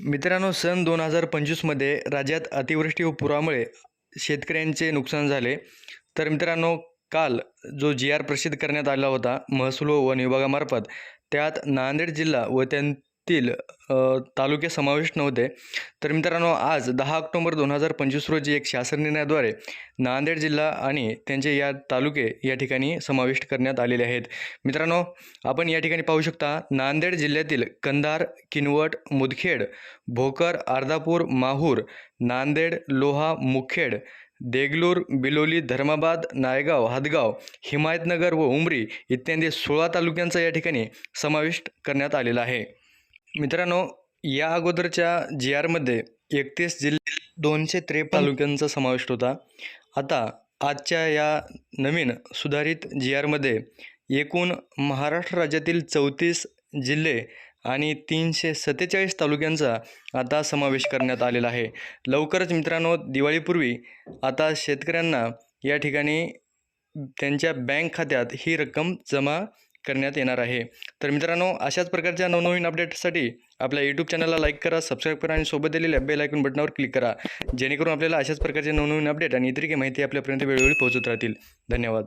मित्रांनो सन दोन हजार पंचवीसमध्ये राज्यात अतिवृष्टी व पुरामुळे शेतकऱ्यांचे नुकसान झाले. तर मित्रांनो काल जो जी आर प्रसिद्ध करण्यात आला होता महसूल व वन विभागामार्फत त्यात नांदेड जिल्हा व त्यां तील तालुके समाविष्ट नव्हते. तर मित्रांनो आज दहा ऑक्टोबर दोन हजार पंचवीस रोजी एक शासन निर्णयाद्वारे नांदेड जिल्हा आणि त्यांचे या तालुके या ठिकाणी समाविष्ट करण्यात आलेले आहेत. मित्रांनो आपण या ठिकाणी पाहू शकता नांदेड जिल्ह्यातील कंधार किनवट मुदखेड भोकर अर्धापूर माहूर नांदेड लोहा मुखेड देगलूर बिलोली धर्माबाद नायगाव हदगाव हिमायतनगर व उमरी इत्यादी सोळा तालुक्यांचा या ठिकाणी समाविष्ट करण्यात आलेला आहे. मित्रांनो या अगोदरच्या जी आरमध्ये एकतीस जिल्हे दोनशे त्रेपन्न तालुक्यांचा समावेश होता. आता आजच्या या नवीन सुधारित जी आरमध्ये एकूण महाराष्ट्र राज्यातील चौतीस जिल्हे आणि तीनशे सत्तेचाळीस तालुक्यांचा आता समावेश करण्यात आलेला आहे. लवकरच मित्रांनो दिवाळीपूर्वी आता शेतकऱ्यांना या ठिकाणी त्यांच्या बँक खात्यात ही रक्कम जमा करण्यात येणार आहे. तर मित्रांनो अशाच प्रकारच्या नवनवीन अपडेटसाठी आपल्या यूट्यूब चॅनलला लाईक करा सबस्क्राईब करा आणि सोबत दिलेल्या बेल आयकॉन बटनावर क्लिक करा. जेणेकरून आपल्याला अशाच प्रकारचे नवनवीन अपडेट आणि इतर काही माहिती आपल्यापर्यंत वेळोवेळी पोहोचत राहतील. धन्यवाद.